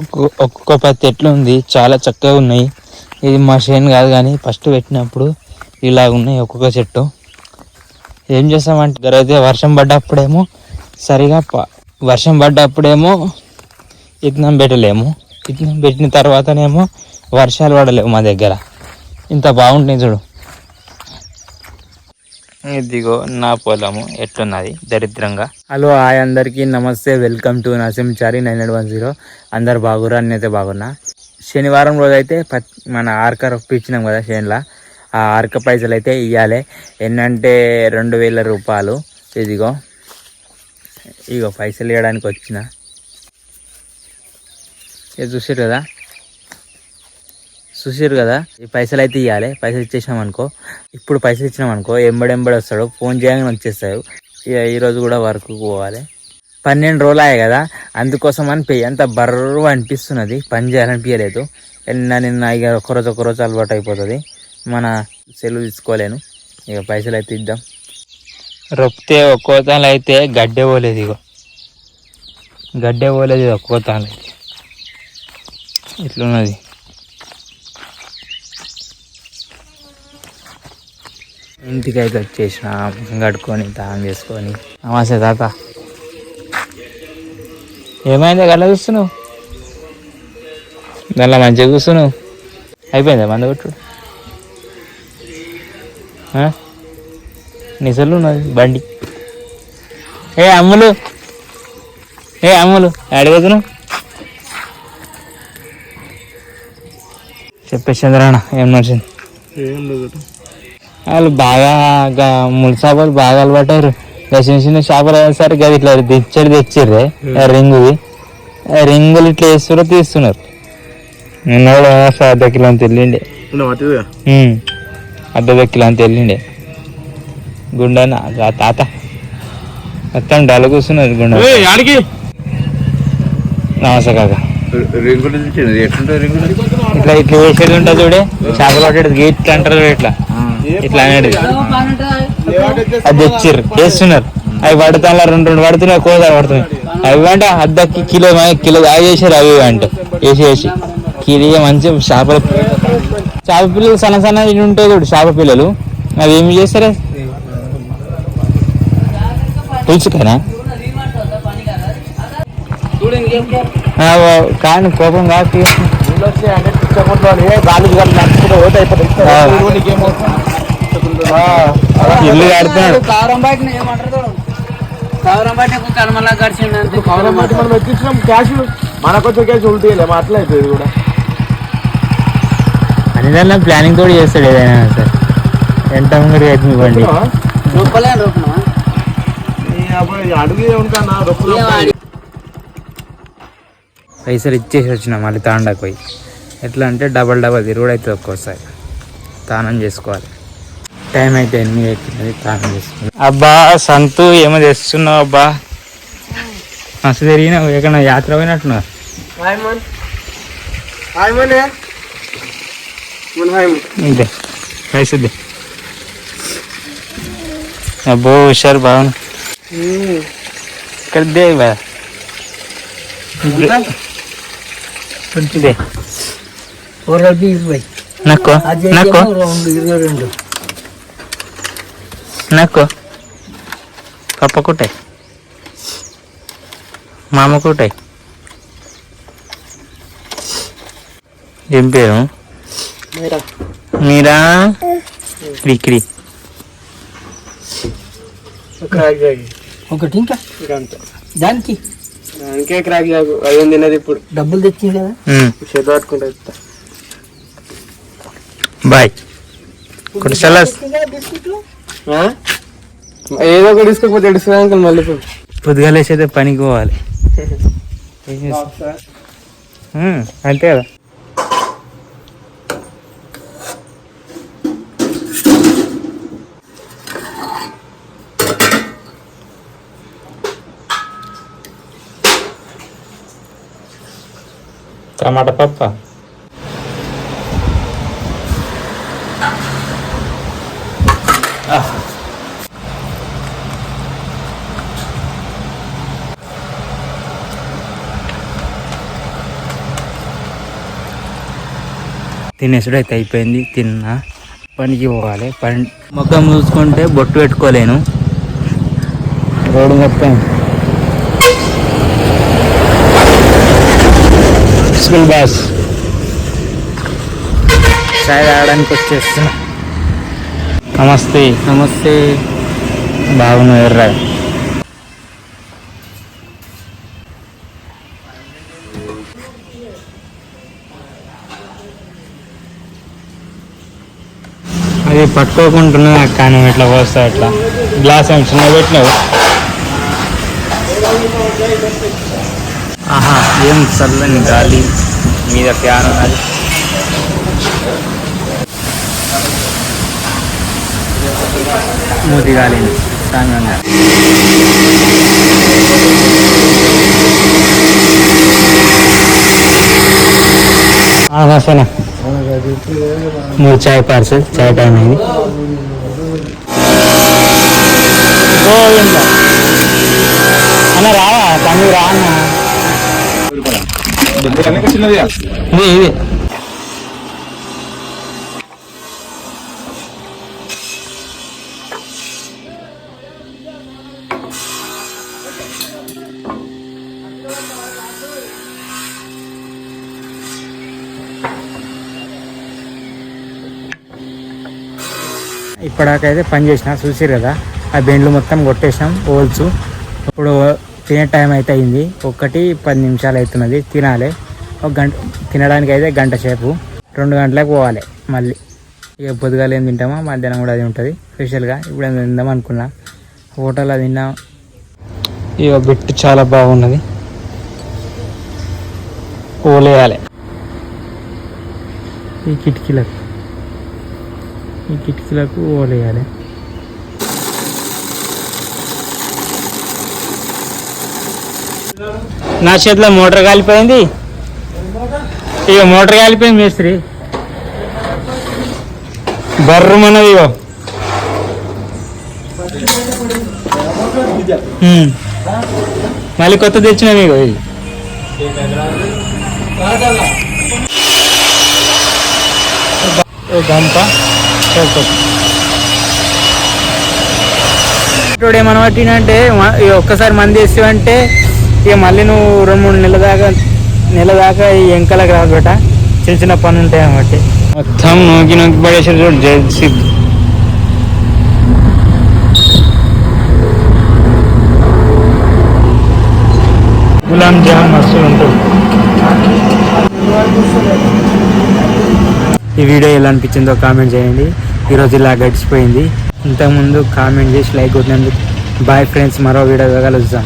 ఒక్కొక్క ఒక్కొక్క పత్తి ఉంది చాలా చక్కగా ఉన్నాయి. ఇది మా చేను కాదు కానీ ఫస్ట్ పెట్టినప్పుడు ఇలా ఉన్నాయి ఒక్కొక్క చెట్టు. ఏం చేస్తామంటే గరైతే వర్షం పడ్డప్పుడేమో సరిగా ప- వర్షం పడ్డప్పుడేమో ఇత్తనం పెట్టలేము. ఇత్తనం పెట్టిన తర్వాతనేమో వర్షాలు పడలేవు మా దగ్గర. ఇంత బాగుంటుంది చూడు. ఇదిగో నా పొలము ఎట్లున్నది దరిద్రంగా. హలో హాయ్ అందరికీ నమస్తే welcome to Narasimha Chari nine eight one zero. అందరు బాగురా నేనైతే బాగున్నా. శనివారం రోజు అయితే మన ఆర్క ఇచ్చినాం కదా షేన్లా ఆ ఆర్క పైసలు అయితే ఇవ్వాలి ఎన్నంటే రెండు వేల రూపాయలు. ఇదిగో. ఇగో పైసలు ఇవ్వడానికి వచ్చిన. ఇది చూసారు కదా? చూసారు కదా? ఈ పైసలు అయితే ఇవ్వాలి పైసలు ఇచ్చేసినాం అనుకో. ఇప్పుడు పైసలు ఇచ్చినాం అనుకో ఎంబడెంబడి వస్తాడు ఫోన్ చేయగానే వచ్చేస్తాడు. ఇక ఈరోజు కూడా వర్క్ పోవాలి. పన్నెండు రోజులు అయ్యాయి కదా? అందుకోసం అని అంత బర్రు అనిపిస్తున్నది. పని చేయాలనిపించలేదు నిన్న నిన్న ఇక ఒకరోజు ఒకరోజు అలవాటు అయిపోతుంది. మన సెలవు తీసుకోలేను. ఇక పైసలు అయితే ఇద్దాం. రొప్పితే ఒక్కో తాను అయితే గడ్డే పోలేదు ఇగో. గడ్డే పోలేదు ఇది ఒక్కో తాను అయితే. ఇట్లున్నది. ఇంటికి అయితే వచ్చేసిన కట్టుకొని తానం చేసుకొని. నమస్తే తాత. ఏమైంది? గల్ల చూస్తున్నావు? దానిలో మంచిగా కూర్చున్నావు? అయిపోయిందా మంద కొట్టు నిసలు ఉన్నది? బండి. ఏ అమ్ములు? ఏ అమ్ములు? అడిగదును చెప్పే చంద్రన్న ఏం నడిచింది? ఏం లేదు వాళ్ళు బాగా గా ముళ్ళ చేపలు బాగా అలవాటారు చిన్న చిన్న చేపలు సరే అది ఇట్లా తెచ్చాడు తెచ్చిర్రే. రింగువి. రింగులు ఇట్లా వేస్తున్నారు తీస్తున్నారు. నిన్న కూడా అర్ధ కిలో అంత వెళ్ళిండే. అర్ధ కిలో అంత వెళ్ళిండే గుండెన తాత. మొత్తం డల కూర్చున్నది గుండె నమస్తే కాక. ఇట్లా ఇట్లా వేసేది ఉంటుంది చూడే. చేపలు పట్టేది ఇట్లా అంటారు ఇట్లా. ఇట్లా అనేది అది తెచ్చిర్రు వేస్తున్నారు. అవి పడుతా రెండు రెండు పడుతున్నాయి కోసారి పడుతున్నాయి. అవి అంటే అద్దకి కిలో కిలో అవి చేసారు అవి అంటే. వేసి వేసి. కిలో మంచి చేపల చేప పిల్లలు సన్న సన్న ఉంటాయి చూడు చేప పిల్లలు. అవి ఏమి చేస్తారా? పులుసుకేనా కానీ కోపం కాదు. ఇల్లు కడుతున్నాడు కారం బయట ఏమంటారు కారం బయట కనుమలా గడిచింది అంతే. కవలం బట్టి మనం ఎక్కించినాం. క్యాష్ అట్లా కూడా. అన్ని ప్లానింగ్ తోటి చేస్తాడు ఏదైనా సార్. ఎంత అవుతుంది ఇవ్వండి అడుగు ఉంటానా పైసలు ఇచ్చేసి వచ్చిన మళ్ళీ తాండాకు పోయి. ఎట్లా అంటే డబల్ డబల్ తిరుగుడు అవుతుంది ఒక్కోసారి. తానం చేసుకోవాలి. టైం అయితే ఎనిమిది అవుతుంది. తానం చేసుకోవాలి అబ్బా సంతు ఏమో తెస్తున్నావు అబ్బా. మస్తు తిరిగినావు. ఎక్కడ యాత్ర పోయినట్టున్నావు? హాయ్ మన్ హాయ్ మన్ మన హాయ్ మన్ ఇదే. పైసలు అబ్బో హుషారు బాగుంది ఇక్కడ దే బా ఇదే. ఊరల్పి ఇరవై. నక్కో అది నక్కో రెండు. నక్కో పప్ప కుట్టాయి మామ కుట్టాయి ఏం పేరు? మీరా? విక్రి. ఒకటి ఇంకా? దానికి? దానికే క్రాక్ జాగు అయ్యం తిన్నది ఇప్పుడు. డబ్బులు తెచ్చింది కదా? చేతి పట్టుకుంటా ఇస్తా బాయ్. ఆ? ఏదో ఒకటి తీసుకోకపోతే ఎడుస్తుంది అంకల్ మళ్ళీ ఇప్పుడు. పొద్దుగాలేసైతే పనికి పోవాలి. అంతే కదా. టమాటా పప్ప? తినేసుడు అయితే అయిపోయింది తిన్నా. పనికి పోవాలి పని ముఖం చూసుకుంటే బొట్టు పెట్టుకోలేను. రోడ్డు మొత్తం స్కూల్ బస్. చాయ్ ఆడడానికి వచ్చేస్తున్నా. నమస్తే. నమస్తే. బాగున్నా ఎర్ర. అది పట్టుకోకుంటున్నా కానీ ఇట్లా పోస్తా అట్లా. గ్లాస్ ఏమి చిన్న పెట్టినావు? ఆహా ఏం చల్లని గాలి మీద ఫ్యాన్ ఉన్నది. మూతి గాలి సాంగంగా మూడు చాయ్ పార్సల్ చాయ్ టైం అయింది. అన్న రావా? తమ్ముడు రా అన్న. ఇది ఇప్పటికైతే పని చేసిన చూసారు కదా? ఆ బెండ్లు మొత్తం కొట్టేసినాం హోల్స్ ఇప్పుడు తినే టైం అయితే అయింది. ఒకటి పది నిమిషాలు అవుతున్నది తినాలి. ఒక గంట తినడానికి అయితే గంట సేపు. రెండు గంటలకు పోవాలి మళ్ళీ. ఇక పొద్దుగాల ఏం తింటామో? మధ్యాహ్నం కూడా అది ఉంటుంది. స్పెషల్గా ఇప్పుడు ఏం తిందాం అనుకున్నా. హోటల్లో తిన్నాం. ఇక బిట్టు చాలా బాగున్నది. ఓలేయాలి. ఈ కిటికీలకు. ఈ కిటికీలకు ఓలేయాలి. నా చేతిలో మోటార్ కాలిపోయింది. ఇక మోటార్ కాలిపోయింది మేస్త్రి. బర్రు మనది ఇగో. మళ్ళీ కొత్త తెచ్చిన మీకు ఇది. గంప. సరిపోతుంది ఇప్పుడు ఏమన్నా ఒక్కసారి మంది వేసావంటే ఇక మళ్ళీ నువ్వు రెండు మూడు నెలల దాకా నెల దాకా ఈ ఎంకలకు రాబట్ట చిన్న చిన్న పని ఉంటాయి అన్నమాట. మొత్తం నోకి నోకి పడేసారు చూడు జెర్సీ. గులాబ్ జామ్ మస్తు ఉంటుంది. ఈ వీడియో ఎలా అనిపించిందో కామెంట్ చేయండి. ఈరోజు ఇలా గడిచిపోయింది. ఇంతకుముందు కామెంట్ చేసి లైక్ కొట్టినందుకు బాయ్ ఫ్రెండ్స్ మరో వీడియో కలుద్దాం.